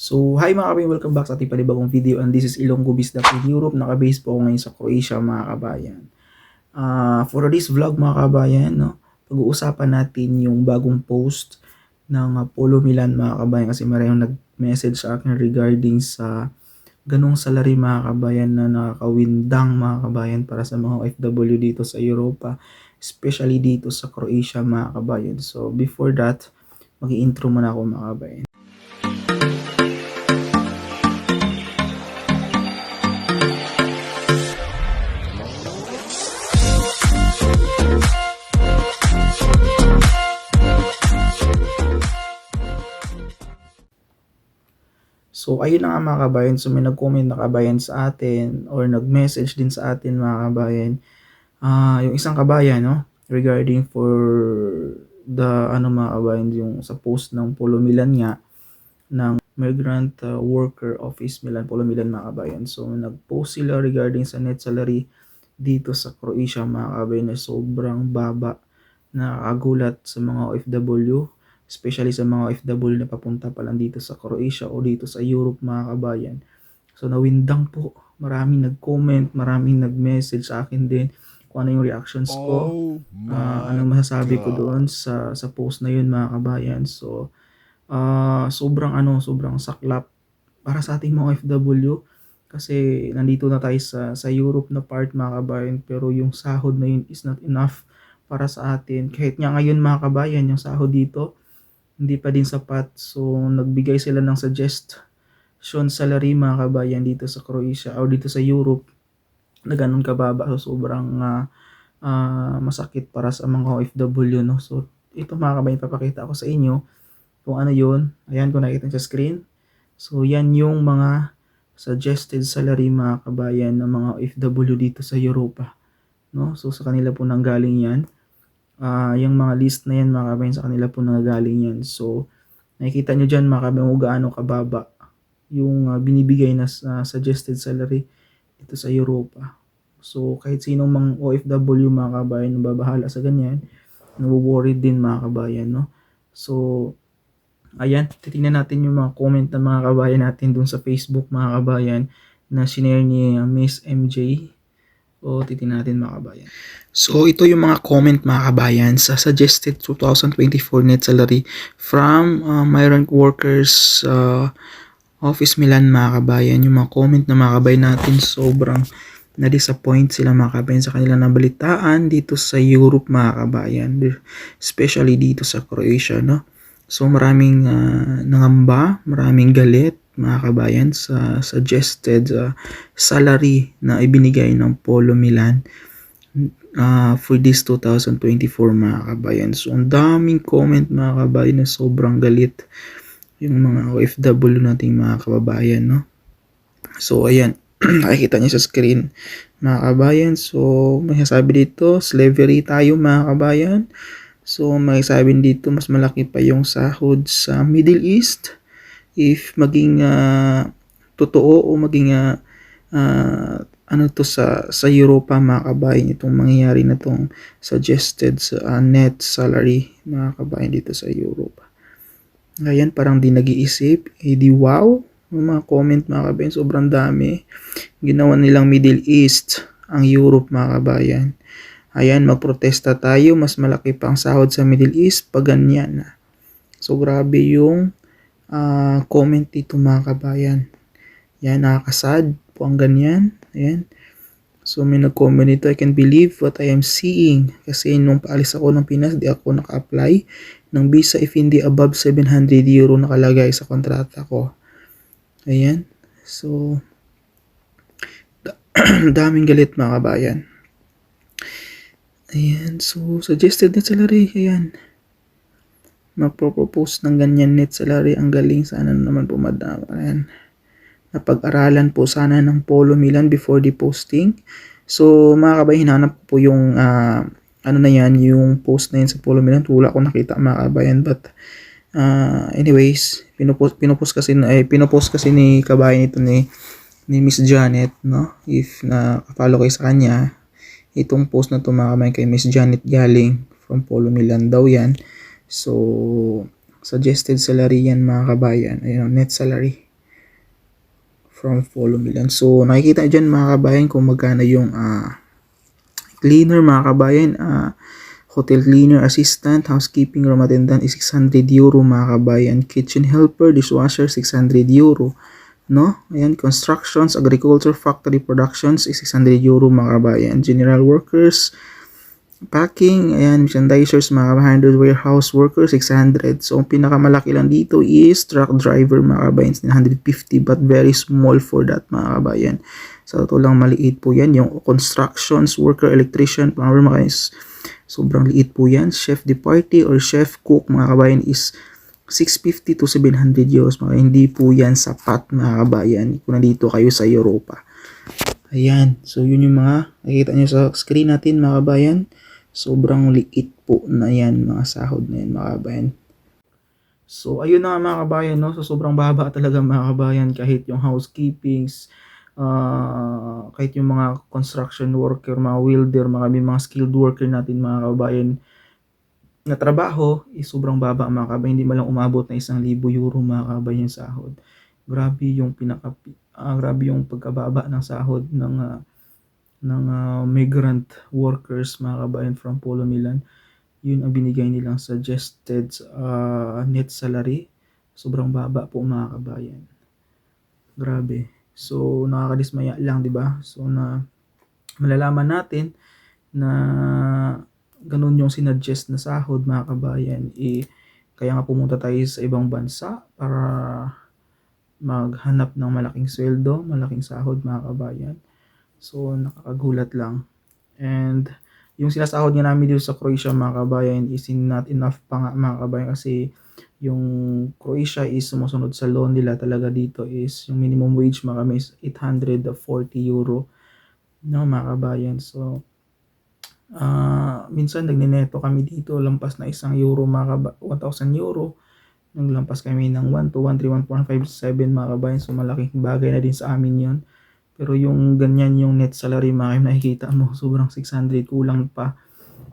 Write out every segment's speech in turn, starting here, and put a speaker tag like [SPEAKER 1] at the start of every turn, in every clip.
[SPEAKER 1] So, hi mga kabayan, welcome back sa ating panibagong video and this is Ilonggo Bisdak in Europe. Nakabase po ako ngayon sa Croatia mga kabayan. Ah, for this vlog mga kabayan, no, pag-uusapan natin yung bagong post ng ah, Polo Milan mga kabayan kasi marayong nag-message sa akin regarding sa ganong salary mga kabayan na nakakawindang mga kabayan para sa mga OFW dito sa Europa, especially dito sa Croatia mga kabayan. So, before that, mag-intro muna ako mga kabayan. So, ayun na nga mga kabayan. So, may nag-comment na kabayan sa atin or nag-message din sa atin mga kabayan. Ah, yung isang kabayan, no? Regarding for the, ano mga kabayan, yung sa post ng Polo Milan nga, ng Migrant uh, Worker Office Milan, Polo Milan mga kabayan. So, nag-post sila regarding sa net salary dito sa Croatia mga kabayan na sobrang baba na kagulat sa mga OFW especially sa mga OFW na papunta pa lang dito sa Croatia o dito sa Europe mga kabayan. So nawindang po, maraming nag-comment, maraming nag-message sa akin din kung ano yung reactions ko,
[SPEAKER 2] Oh
[SPEAKER 1] ah,
[SPEAKER 2] my
[SPEAKER 1] ano masasabi ko
[SPEAKER 2] God.
[SPEAKER 1] doon sa sa post na yun mga kabayan. So ah sobrang ano, sobrang saklap para sa ating mga OFW kasi nandito na tayo sa sa Europe na part mga kabayan pero yung sahod na yun is not enough para sa atin. Kahit nga ngayon mga kabayan, yung sahod dito hindi pa din sapat. So, nagbigay sila ng suggestion salary mga kabayan dito sa Croatia o dito sa Europe na ganun kababa. So, sobrang ah, ah, masakit para sa mga OFW. No? So, ito mga kabayan, papakita ko sa inyo kung ano yun. Ayan, kung nakikita sa screen. So, yan yung mga suggested salary mga kabayan ng mga OFW dito sa Europa. No? So, sa kanila po nanggaling yan ah yung mga list na yan mga kabayan sa kanila po nanggaling yan. So, nakikita nyo dyan mga kabayan kung gaano kababa yung ah, binibigay na sa suggested salary dito sa Europa. So, kahit sinong mang OFW mga kabayan na babahala sa ganyan, nawo-worried din mga kabayan, no? So, ayan, titingnan natin yung mga comment ng mga kabayan natin dun sa Facebook mga kabayan na sinare ni Miss MJ. O, titingnan natin mga kabayan. So, ito yung mga comment mga kabayan sa suggested 2024 net salary from uh, migrant workers uh, Office Milan mga kabayan. Yung mga comment na mga kabayan natin sobrang na-disappoint sila mga kabayan sa kanilang nabalitaan dito sa Europe mga kabayan. Especially dito sa Croatia, no? So maraming uh, nangamba, maraming galit mga kabayan sa suggested uh, salary na ibinigay ng Polo Milan uh, for this 2024 mga kabayan. So, ang daming comment mga kabayan na sobrang galit yung mga OFW nating mga kababayan, no? So, ayan. Nakikita niyo sa screen mga kabayan. So, may sabi dito, slavery tayo mga kabayan. So, may sabi dito, mas malaki pa yung sahod sa Middle East if maging ah, totoo o maging ah, ah, ano to sa sa Europa mga kabayan itong mangyayari na tong suggested sa ah, net salary mga kabayan dito sa Europa. Ayan, parang di nag-iisip. Eh di wow, yung mga comment mga kabayan, sobrang dami. Ginawa nilang Middle East ang Europe mga kabayan. Ayan, magprotesta tayo, mas malaki pa ang sahod sa Middle East pag ganyan. So grabe yung ah, comment dito mga kabayan. Yan, nakakasad po ang ganyan. Ayan. So may nag-comment dito, I can believe what I am seeing. Kasi nung paalis ako ng Pinas, di ako naka-apply ng visa if hindi above 700 euro nakalagay sa kontrata ko. Ayan. So, da- daming galit mga kabayan. Ayan. So, suggested net salary. Ayan. Magpropose ng ganyan net salary. Ang galing. Sana naman po madam. Ayan. Napag-aralan po sana ng Polo Milan before the posting. So, mga kabayan, hinanap po yung ah, ano na yan, yung post na yun sa Polo Milan. Wala ko nakita mga kabayan. But, ah, anyways, pinupost, pinupost kasi, eh, pinupost kasi ni kabayan ito ni, ni Miss Janet, no? If na follow kayo sa kanya, itong post na to mga kabayan kay Miss Janet galing from Polo Milan daw yan. So, suggested salary yan mga kabayan. Ayun, net salary. from Polo Milan. So, nakikita dyan mga kabayan kung magkano yung ah, cleaner mga kabayan. ah, hotel cleaner, assistant, housekeeping, room attendant is 600 euro mga kabayan. Kitchen helper, dishwasher, 600 euro. No? Ayan, constructions, agriculture, factory productions is 600 euro mga kabayan. General workers, packing, ayan, merchandisers, mga handlers, warehouse workers, 600. So, ang pinakamalaki lang dito is truck driver, mga kabayan, 950 but very small for that, mga kabayan. So, ito lang maliit po yan. Yung constructions, worker, electrician, plumber, mga kabayan, sobrang liit po yan. Chef de party or chef cook, mga kabayan, is 650 to 700 euros, mga kabayan. Hindi po yan sapat, mga kabayan, kung nandito kayo sa Europa. Ayan. So, yun yung mga nakikita nyo sa screen natin, mga kabayan. Sobrang liit po na yan, mga sahod na yan, mga kabayan. So, ayun na nga mga kabayan, no? So, sobrang baba talaga mga kabayan kahit yung housekeepings, ah, kahit yung mga construction worker, mga welder, mga, may mga skilled worker natin mga kabayan na trabaho is sobrang baba mga kabayan. Hindi man lang umabot na isang libo euro mga kabayan sahod. Grabe yung pinaka, ah, grabe yung pagkababa ng sahod ng ah, ng ah, migrant workers mga kabayan from Polo Milan yun ang binigay nilang suggested uh, net salary. Sobrang baba po mga kabayan. Grabe. So, nakakadismaya lang, di ba? So, na malalaman natin na ganun yung sinuggest na sahod mga kabayan. Eh, kaya nga pumunta tayo sa ibang bansa para maghanap ng malaking sweldo, malaking sahod mga kabayan. So, nakakagulat lang. And, yung sinasahod nga namin dito sa Croatia mga kabayan is not enough pa nga mga kabayan kasi yung Croatia is sumusunod sa law nila talaga dito is yung minimum wage mga kabayan is 840 euro no mga kabayan. So uh, minsan nagnineto kami dito lampas na isang euro mga kabayan 1,000 euro. Naglampas kami ng 1 to 1, 3, 1, 4, 5, 7 mga kabayan. So malaking bagay na din sa amin yon pero yung ganyan yung net salary mga nakikita mo, sobrang 600 kulang pa.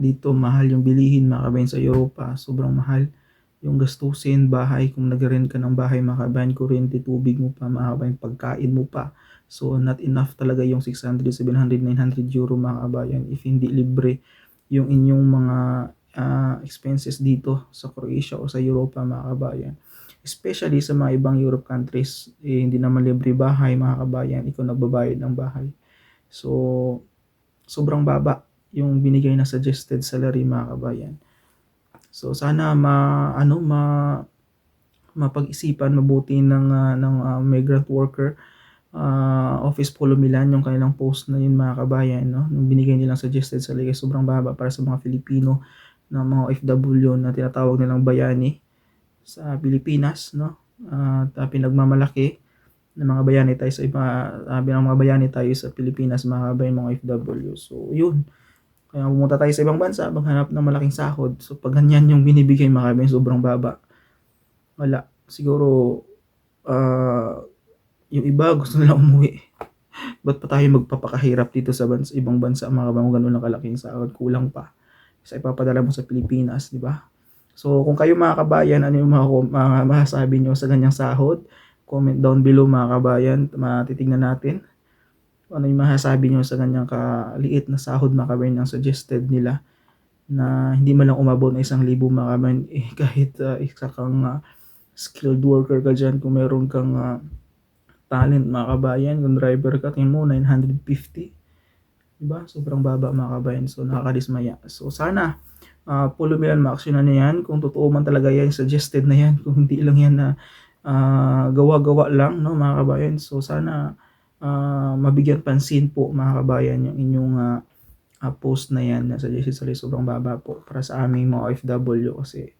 [SPEAKER 1] Dito mahal yung bilihin mga kabayan sa Europa, sobrang mahal. Yung gastusin, bahay, kung nag-rent ka ng bahay mga kabayan, kuryente, tubig mo pa mga kabayan, pagkain mo pa. So not enough talaga yung 600, 700, 900 euro mga kabayan if hindi libre yung inyong mga uh, expenses dito sa Croatia o sa Europa mga kabayan especially sa mga ibang Europe countries, eh, hindi naman libre bahay mga kabayan, ikaw nagbabayad ng bahay. So, sobrang baba yung binigay na suggested salary mga kabayan. So, sana ma, ano, ma, mapag-isipan mabuti ng, uh, ng uh, migrant worker uh, Office Polo Milan yung kanilang post na yun mga kabayan no nung binigay nilang suggested salary sobrang baba para sa mga Filipino na mga OFW na tinatawag nilang bayani sa Pilipinas, no? At uh, pinagmamalaki ng mga bayani tayo sa iba, sabi ng mga bayani tayo sa Pilipinas, mga kabayan, mga FW. So, yun. Kaya pumunta tayo sa ibang bansa, maghanap ng malaking sahod. So, pag ganyan yung binibigay mga kabayan, sobrang baba. Wala. Siguro, uh, yung iba gusto nila umuwi. Ba't pa tayo magpapakahirap dito sa bansa, ibang bansa, mga kabayan, ganun lang kalaking sahod, kulang pa. Sa ipapadala mo sa Pilipinas, di ba? So, kung kayo mga kabayan, ano yung mga, mga masasabi nyo sa ganyang sahod? Comment down below mga kabayan, matitignan natin. Ano yung masasabi nyo sa ganyang kaliit na sahod mga kabayan ng suggested nila na hindi man lang umabot na isang libo mga kabayan, eh, kahit uh, isa kang uh, skilled worker ka dyan, kung meron kang uh, talent mga kabayan, kung driver ka, tingin mo 950. Diba? Sobrang baba mga kabayan. So, nakakadismaya. So, sana uh, Polo Milan Max. Yun na yan. Kung totoo man talaga yan suggested na yan. Kung hindi lang yan na uh, gawa-gawa lang no mga kabayan. So sana uh, mabigyan pansin po mga kabayan yung inyong uh, uh, post na yan na suggested sa sobrang baba po para sa aming mga OFW kasi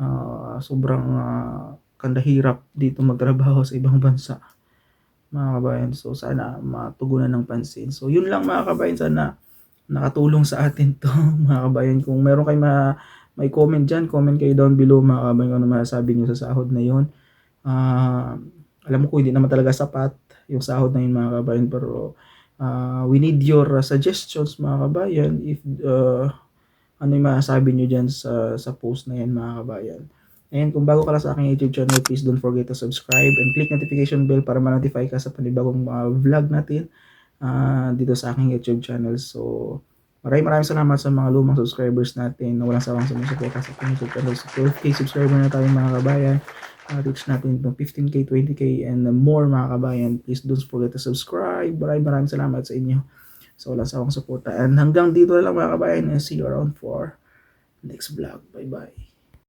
[SPEAKER 1] uh, sobrang uh, kandahirap dito magtrabaho sa ibang bansa mga kabayan. So sana matugunan ng pansin. So yun lang mga kabayan. Sana nakatulong sa atin to mga kabayan. Kung meron kayo ma may comment dyan, comment kayo down below mga kabayan kung ano masasabi nyo sa sahod na yun. Uh, alam mo ko hindi naman talaga sapat yung sahod na yun mga kabayan pero uh, we need your uh, suggestions mga kabayan if uh, ano yung masasabi nyo dyan sa, sa post na yan mga kabayan. And kung bago ka lang sa aking YouTube channel, please don't forget to subscribe and click notification bell para ma-notify ka sa panibagong mga vlog natin ah, dito sa aking YouTube channel. So, maraming maraming salamat sa mga lumang subscribers natin na walang sawang sumusuporta sa aking YouTube channel. So, 12k subscriber na tayo mga kabayan. Uh, reach natin itong 15k, 20k and more mga kabayan. Please don't forget to subscribe. Maraming maraming salamat sa inyo sa walang sawang suporta. And hanggang dito na lang mga kabayan. And see you around for next vlog. Bye-bye.